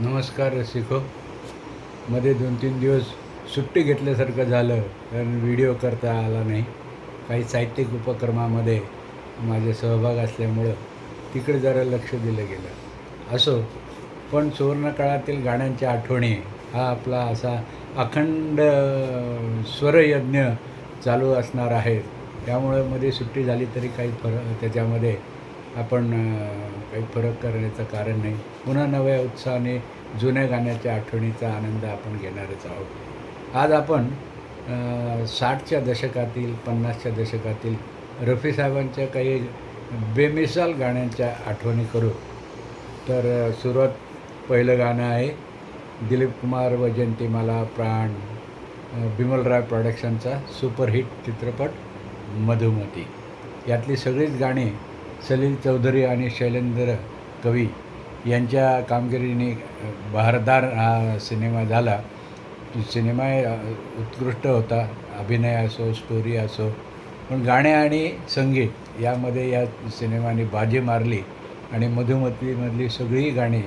नमस्कार रसिको. मध्ये दोन तीन दिवस सुट्टी घेतल्यासारखं झालं कारण व्हिडिओ करता आला नाही. काही साहित्यिक उपक्रमामध्ये माझे सहभाग असल्यामुळं तिकडे जरा लक्ष दिलं गेलं. असो पण सुवर्णकाळातील गाण्यांच्या आठवणी हा आपला असा अखंड स्वरयज्ञ चालू असणार आहे. त्यामुळं मध्ये सुट्टी झाली तरी काही फरक त्याच्यामध्ये आपण काही फरक करण्याचं कारण नाही. पुन्हा नव्या उत्साहाने जुन्या गाण्याच्या आठवणीचा आनंद आपण घेणारच आहोत. आज आपण साठच्या दशकातील पन्नासच्या दशकातील रफी साहेबांच्या काही बेमिसाल गाण्यांच्या आठवणी करू. तर सुरुवात पहिलं गाणं आहे दिलीप कुमार व जयंतीमाला प्राण बिमलराय प्रॉडक्शनचा सुपरहिट चित्रपट मधुमती. यातली सगळीच गाणी सलील चौधरी आणि शैलेंद्र कवी यांच्या कामगिरीने बहारदार हा सिनेमा झाला. सिनेमा उत्कृष्ट होता. अभिनय असो स्टोरी असो पण गाणे आणि संगीत यामध्ये या सिनेमाने बाजी मारली आणि मधुमतीमधली सगळी गाणी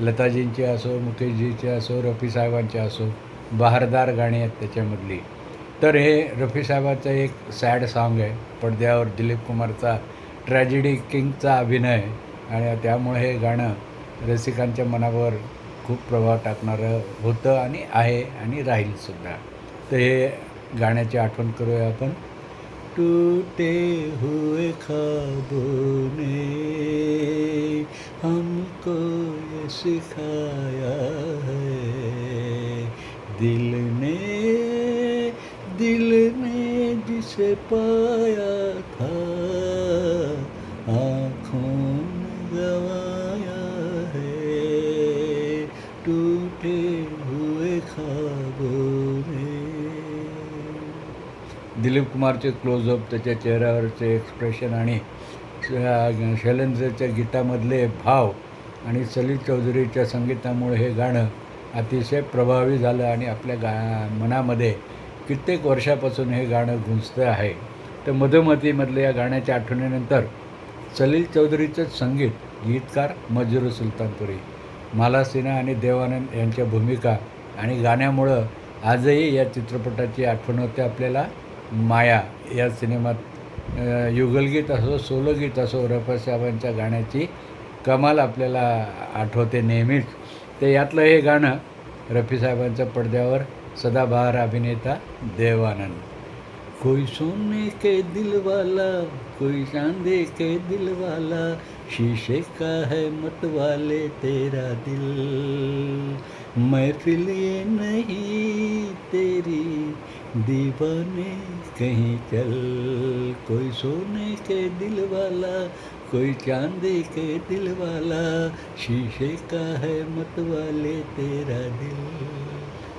लताजींची असो मुकेशजीची असो रफी साहेबांची असो बहारदार गाणी आहेत त्याच्यामधली. तर हे रफी साहेबाचं एक सॅड सॉन्ग आहे. पडद्यावर दिलीप कुमारचा ट्रॅजेडी किंगचा अभिनय आणि त्यामुळे हे गाणं रसिकांच्या मनावर खूप प्रभाव टाकणारं होतं आणि आहे आणि राहीलसुद्धा तर हे गाण्याची आठवण करूया आपण. टूटे हुए ख्वाबों ने हमको ये सिखाया है। दिल ने दिल ने जिसे पाया था। दिलीप कुमारचे क्लोजअप त्याच्या चेहऱ्यावरचे एक्सप्रेशन आणि श- शैलेंद्रच्या गीतामधले भाव आणि सलील चौधरीच्या संगीतामुळे हे गाणं अतिशय प्रभावी झालं आणि आपल्या गा मनामध्ये कित्येक वर्षापासून हे गाणं गुंजतं आहे. तर मधुमतीमधल्या या गाण्याच्या आठवणीनंतर सलील चौधरीचं संगीत गीतकार मजरू सुलतानपुरी माला सिन्हा आणि देवानंद यांच्या भूमिका आणि गाण्यामुळं आजही या चित्रपटाची आठवण होते आपल्याला. माया या सिनेमात युगलगीत असो सोलोगीत असो रफसाहेबांच्या गाण्याची कमाल आपल्याला आठवते नेहमीच. ते यातलं हे गाणं रफी साहेबांच्या पडद्यावर सदाबहार अभिनेता देवानंद. कोई सोने के दिलवाला कोई चांदे के दिलवाला शीशे का है मत वाले तेरा दिल? महफिल ये नहीं तेरी दीवाने कहीं चल। कोई सोने के दिल वाला कोई चांदी के दिल वाला शीशे का है मत वाले तेरा दिल।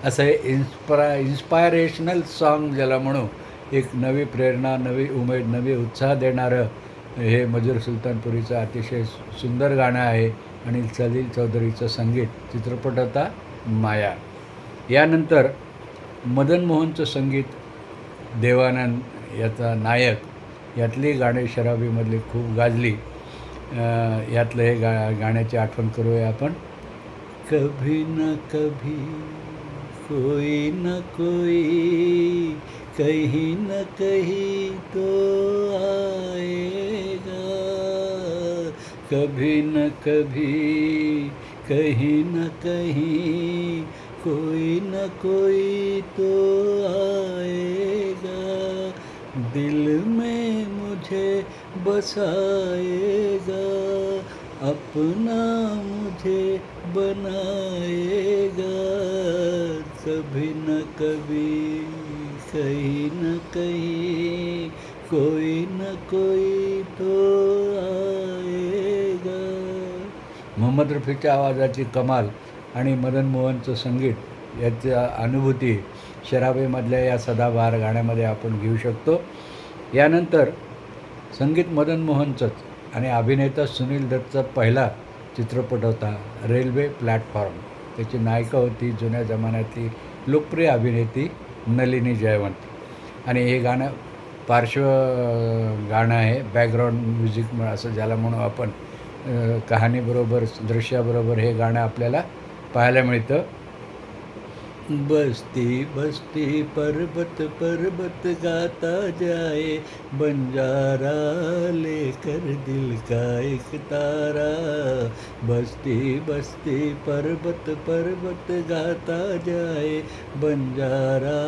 असं इन्स्परा इन्स्पायरेशनल सॉन्ग ज्याला म्हणू. एक नवी प्रेरणा नवी उमेद नवी उत्साह देणारं हे मजूर सुलतानपुरीचं अतिशय सु- सुंदर गाणं आहे आणि सलील चौधरीचं संगीत चित्रपट होता माया. यानंतर मदन मोहनचं संगीत देवानंद याचा नायक यातली गाणे शराबीमधली खूप गाजली. यातलं हे गा गाण्याची आठवण करूया आपण. कभी न कभी कोई न कोई, कहीं न कहीं तो आएगा। कभी न कभी, कहीं न कहीं, कोई न कोई तो आएगा। दिल में मुझे बसाएगा, अपना मुझे बनाएगा। कभी न कभी कहीं न कहीं कोई न कोई तो आएगा। मोहम्मद रफीच्या आवाजाची कमाल आणि मदन मोहनचं संगीत याच्या अनुभूती शराबेमधल्या या सदाबहार गाण्यामध्ये आपण घेऊ शकतो. यानंतर संगीत मदन मोहनचंच आणि अभिनेता सुनील दत्तचा पहिला चित्रपट होता रेल्वे प्लॅटफॉर्म. त्याची नायिका होती जुन्या जमान्यातली लोकप्रिय अभिनेत्री नलिनी जयवंत. आणि हे गाणं पार्श्व गाणं आहे बॅकग्राऊंड म्युझिक असं ज्याला म्हणू आपण कहाणीबरोबर दृश्याबरोबर हे गाणं आपल्याला पाहायला मिळतं. बस्ती बस्ती पर्वत पर्वत गाता जाए। बंजारा लेकर दिल का एक तारा। बस्ती बस्ती पर्वत पर्वत गाता जाए। बंजारा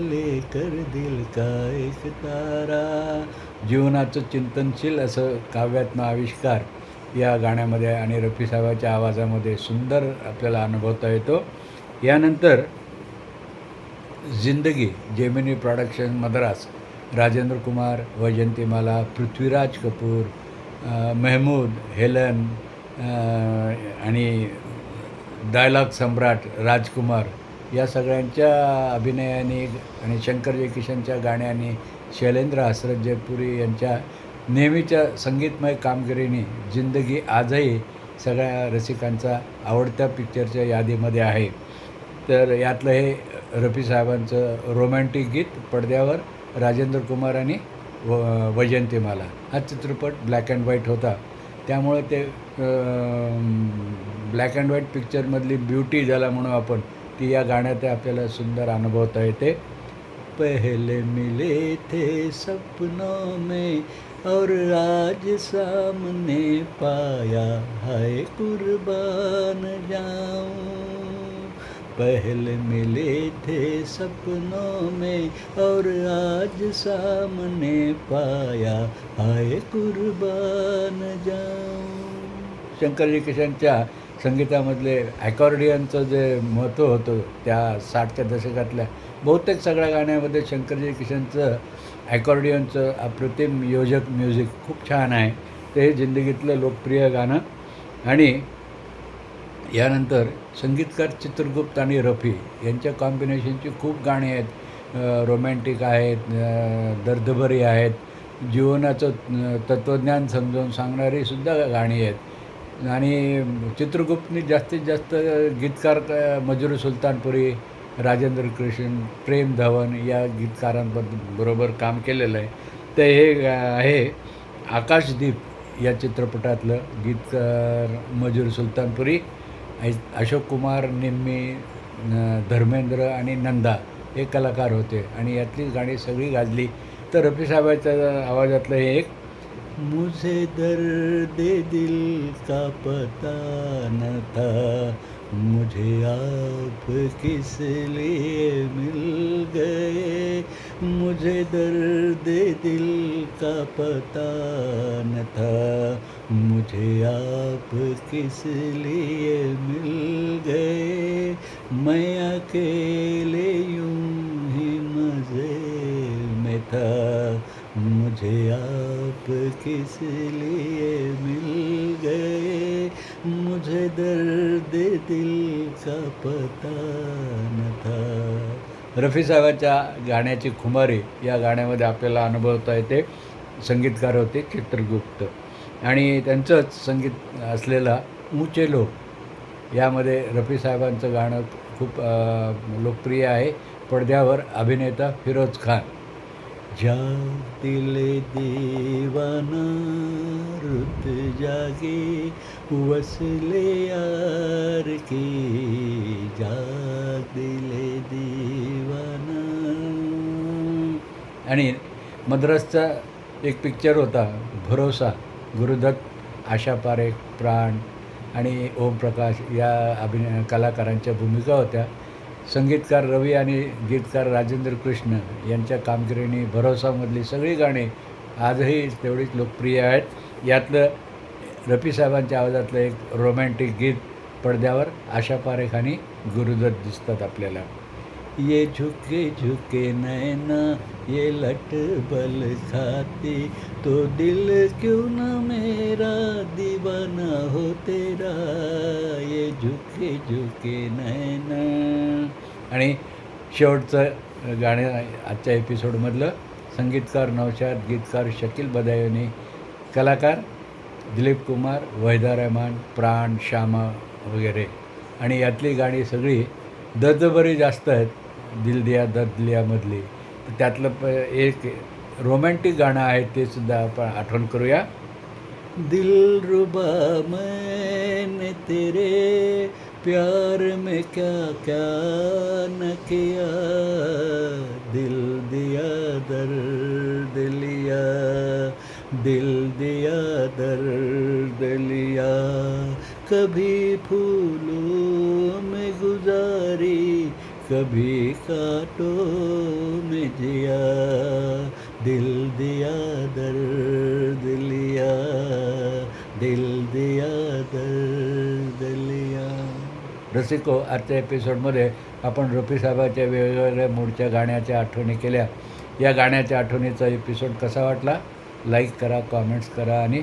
लेकर दिल का एक तारा। जीवनाचं चिंतनशील असं काव्यात्म आविष्कार या गाण्यामध्ये आणि रफी साहेबाच्या आवाजामध्ये सुंदर आपल्याला अनुभवता येतो. यानंतर जिंदगी जेमिनी प्रॉडक्शन मद्रास राजेंद्र कुमार वैजंतीमाला पृथ्वीराज कपूर महमूद मेहमूद हेलन आणि डायलॉग सम्राट राजकुमार या सगळ्यांच्या अभिनयाने आणि शंकर जयकिशनच्या गाण्याने शैलेंद्र हसरत जयपुरी यांच्या नेहमीच्या संगीतमय कामगिरीने जिंदगी आजही सगळ्या रसिकांचा आवडत्या पिक्चरच्या यादीमध्ये आहे. तर यातलं हे रफी साहेबांचं रोमॅन्टिक गीत पडद्यावर राजेंद्र कुमार आणि व वैजंतीमाला हा चित्रपट ब्लॅक अँड व्हाईट होता. त्यामुळे ते ब्लॅक अँड व्हाईट पिक्चरमधली ब्युटी ज्याला म्हणू आपण ती या गाण्यात आपल्याला सुंदर अनुभवता येते. पहले मिले थे सपनों में और आज सामने पाया है कुर्बान जाऊं। पहले मिले थे सपनों में और आज सामने पाया हाय कुर्बान जाऊं। शंकरजी किशनच्या संगीतामधले ॲकॉर्डियनचं जे महत्त्व होतं त्या साठच्या दशकातल्या बहुतेक सगळ्या गाण्यामध्ये शंकरजी किशनचं ॲकॉर्डियनचं अप्रतिम योजक म्युझिक खूप छान आहे. ते हे जिंदगीतलं लोकप्रिय गाणं. आणि यानंतर संगीतकार चित्रगुप्त आणि रफी यांच्या कॉम्बिनेशनची खूप गाणी आहेत. रोमॅन्टिक आहेत दर्दभरी आहेत. जीवनाचं तत्त्वज्ञान समजावून सांगणारीसुद्धा गाणी आहेत. आणि चित्रगुप्तनी जास्तीत जास्त गीतकार मजूर सुलतानपुरी राजेंद्र कृष्ण प्रेम धवन या गीतकारांबद्दल बरोबर काम केलेलं आहे. तर हे आहे आकाशदीप या चित्रपटातलं गीतकार मजूर सुलतानपुरी. अशोक कुमार निम्मी धर्मेंद्र आणि नंदा हे कलाकार होते. आणि यातली गाणी सगळी गाजली. तर रफी साहेबाच्या आवाजातलं हे एक. मुझे दर्द दिल का पता न था. मुझे आप किस लिए मिल गए? मुझे दर्द दिल का पता न था। मुझे आप किस लिए मिल गए? मैं अकेले यूँ ही मज़े में था। मुझे आप किस लिए मिल गए? मुझे दर्द दिल का पता न था। रफी साहेबाच्या गाण्याची खुमारी या गाण्यामध्ये आपल्याला अनुभवता येते. संगीतकार होते चित्रगुप्त आणि त्यांचंच संगीत असलेला ऊचे लोक यामध्ये रफी साहेबांचं गाणं खूप लोकप्रिय आहे. पडद्यावर अभिनेता फिरोज खान. जाग दिले देवाना रुत जागे वसले यार की जाग दिले देवाना. आणि मद्रासचा एक पिक्चर होता भरोसा गुरुदत्त आशा पारेख प्राण आणि ओमप्रकाश या अभिनय कलाकारांच्या भूमिका होत्या. संगीतकार रवी आणि गीतकार राजेंद्र कृष्ण यांच्या कामगिरीने भरोसामधली सगळी गाणी आजही तेवढीच लोकप्रिय आहेत. यातलं रफीसाहेबांच्या आवाजातलं एक रोमॅन्टिक गीत पडद्यावर आशा पारेख आणि गुरुदत्त दिसतात आपल्याला. ये झुके झुके नैना ये लट बल खाती तो दिल क्यों न मेरा दीवाना हो तेरा। ये झुके झुके नैना। आणि शेवटचं गाणं आजच्या एपिसोडमधलं संगीतकार नौशाद गीतकार शकील बदायोनी कलाकार दिलीप कुमार वहिदा रहमान प्राण श्यामा वगैरे. आणि यातली गाणी सगळी दर्दभरी जास्त आहेत. दिल दिया त्यातलं प एक रोमॅन्टिक गाणं आहे ते सुद्धा आपण आठवण करूया. दिल रुबा मैंने तेरे प्यार में क्या क्या न किया? दिल दिया दर्द लिया दिल दिया दर्द लिया कभी फूल कभी काटो में जिया दिल दिया दर्द लिया दिल दिया दर्द लिया। रसिको आजच्या एपिसोडमध्ये आपण रफी साहेबाच्या वेगवेगळ्या मूडच्या गाण्याच्या आठवणी केल्या. या गाण्याच्या आठवणीचा एपिसोड कसा वाटला? लाईक करा कॉमेंट्स करा आणि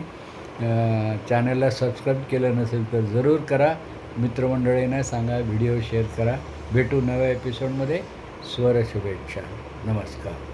चॅनलला सबस्क्राईब केलं नसेल तर जरूर करा. मित्रमंडळींना सांगा व्हिडिओ शेअर करा. भेटू नव्या एपिसोडमध्ये स्वर शुभेच्छा नमस्कार.